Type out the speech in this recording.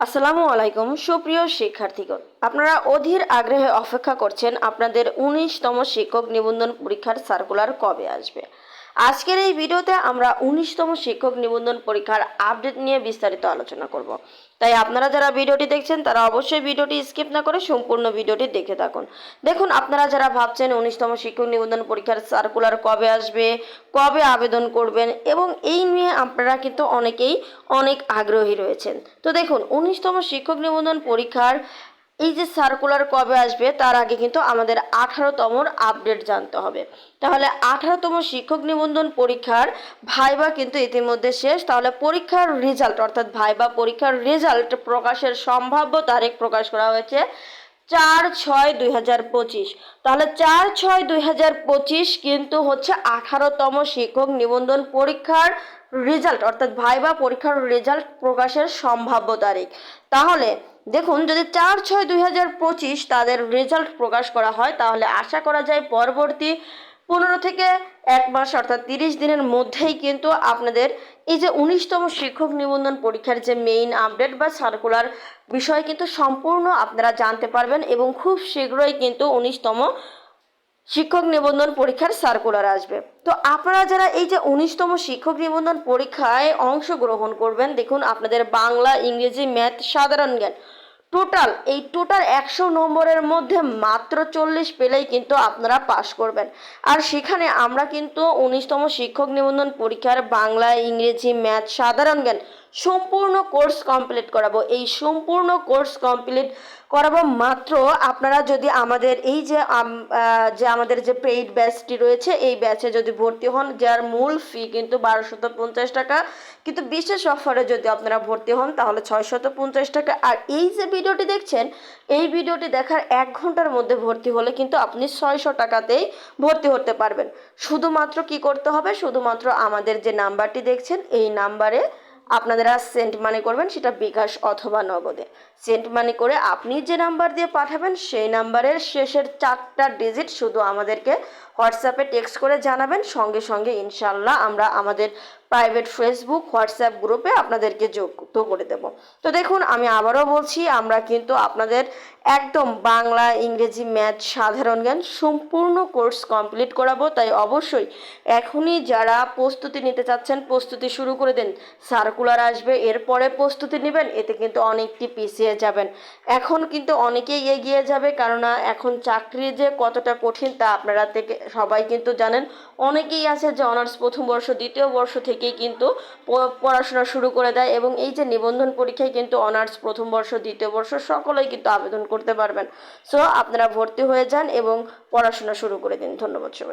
আসসালামু আলাইকুম, সুপ্রিয় শিক্ষার্থীগণ। আপনারা অধীর আগ্রহে অপেক্ষা করছেন আপনাদের উনিশতম শিক্ষক নিবন্ধন পরীক্ষার সার্কুলার কবে আসবে? আজকের এই ভিডিওতে আমরা উনিশতম শিক্ষক নিবন্ধন পরীক্ষার আপডেট নিয়ে বিস্তারিত আলোচনা করব। তাই আপনারা যারা ভিডিওটি দেখছেন, তারা অবশ্যই ভিডিওটি স্কিপ না করে সম্পূর্ণ ভিডিওটি দেখে থাকুন। দেখুন, আপনারা যারা ভাবছেন উনিশতম শিক্ষক নিবন্ধন পরীক্ষার সার্কুলার কবে আসবে, কবে আবেদন করবেন, এবং এই নিয়ে আপনারা কিন্তু অনেকেই অনেক আগ্রহী রয়েছেন। তো দেখুন, উনিশতম শিক্ষক নিবন্ধন পরীক্ষার এই যে সার্কুলার কবে আসবে, তার আগে কিন্তু আমাদের আঠারোতমর আপডেট জানতে হবে। তাহলে আঠারোতম শিক্ষক নিবন্ধন পরীক্ষার ভাইবা কিন্তু ইতিমধ্যে শেষ। তাহলে পরীক্ষার রেজাল্ট অর্থাৎ ভাইবা পরীক্ষার রেজাল্ট প্রকাশের সম্ভাব্য তারিখ প্রকাশ করা হয়েছে চার ছয় দুই হাজার পঁচিশ। তাহলে চার ছয় দুই হাজার পঁচিশ কিন্তু হচ্ছে আঠারোতম শিক্ষক নিবন্ধন পরীক্ষার রেজাল্ট অর্থাৎ ভাইবা পরীক্ষার রেজাল্ট প্রকাশের সম্ভাব্য তারিখ। তাহলে দেখুন, যদি চার ছয় দুই হাজার পঁচিশ তাদের রেজাল্ট প্রকাশ করা হয়, তাহলে আশা করা যায় পরবর্তী পনেরো থেকে এক মাস, অর্থাৎ তিরিশ দিনের মধ্যেই কিন্তু আপনাদের এই যে উনিশতম শিক্ষক নিবন্ধন পরীক্ষার যে মেইন আপডেট বা সার্কুলার বিষয় কিন্তু সম্পূর্ণ আপনারা জানতে পারবেন এবং খুব শীঘ্রই কিন্তু উনিশতম শিক্ষক নিবন্ধন পরীক্ষার সার্কুলার আসবে। তো আপনারা যারা এই যে উনিশতম শিক্ষক নিবন্ধন পরীক্ষায় অংশগ্রহণ করবেন, দেখুন আপনাদের বাংলা, ইংরেজি ম্যাথ সাধারণ জ্ঞান টোটাল এই টোটাল একশো নম্বরের মধ্যে মাত্র চল্লিশ পেলেই কিন্তু আপনারা পাশ করবেন। আর সেখানে আমরা কিন্তু উনিশতম শিক্ষক নিবন্ধন পরীক্ষার বাংলা, ইংরেজি ম্যাথ সাধারণ জ্ঞান সম্পূর্ণ কোর্স কমপ্লিট করাবো। এই সম্পূর্ণ কোর্স কমপ্লিট করাবো মাত্র আপনারা যদি আমাদের এই যে যে আমাদের যে পেইড ব্যাচটি রয়েছে, এই ব্যাচে যদি ভর্তি হন, যার মূল ফি কিন্তু বারোশত পঞ্চাশ টাকা, কিন্তু বিশেষ অফারে যদি আপনারা ভর্তি হন, তাহলে ছয়শত পঞ্চাশ টাকা। আর এই যে ভিডিওটি দেখছেন, এই ভিডিওটি দেখার এক ঘণ্টার মধ্যে ভর্তি হলে কিন্তু আপনি ছয়শো টাকাতেই ভর্তি হতে পারবেন। শুধুমাত্র কি করতে হবে? শুধুমাত্র আমাদের যে নাম্বারটি দেখছেন, এই নাম্বারে আপনারা সেন্ট মানি করবেন সেটা বিকাশ অথবা নগদে। সেন্ট মানি করে আপনি যে নাম্বার দিয়ে পাঠাবেন সেই নাম্বারের শেষের চারটা ডিজিট শুধু আমাদেরকে হোয়াটসঅ্যাপে টেক্সট করে জানাবেন। সঙ্গে সঙ্গে ইনশাল্লাহ আমরা আমাদের প্রাইভেট ফেসবুক হোয়াটসঅ্যাপ গ্রুপে আপনাদেরকে যুক্ত করে দেব। তো দেখুন, আমি আবারও বলছি, আমরা কিন্তু আপনাদের একদম বাংলা, ইংরেজি, ম্যাথ, সাধারণ জ্ঞান সম্পূর্ণ কোর্স কমপ্লিট করাবো। তাই অবশ্যই এখনই যারা প্রস্তুতি নিতে চাচ্ছেন, প্রস্তুতি শুরু করে দিন। সার্কুলার আসবে, এরপরে প্রস্তুতি নেবেন, এতে কিন্তু অনেকটি পিছিয়ে যাবেন। এখন কিন্তু অনেকেই এগিয়ে যাবে, কেননা এখন চাকরি যে কতটা কঠিন তা আপনারা থেকে সবাই কিন্তু জানেন। অনেকেই আছে যে অনার্স প্রথম বর্ষ, দ্বিতীয় বর্ষ থেকেই কিন্তু পড়াশোনা শুরু করে দেয় এবং এই যে নিবন্ধন পরীক্ষায় কিন্তু অনার্স প্রথম বর্ষ, দ্বিতীয় বর্ষ সকলেই কিন্তু আবেদন করতে পারবেন। সো আপনারা ভর্তি হয়ে যান এবং পড়াশোনা শুরু করে দিন। ধন্যবাদ সবাই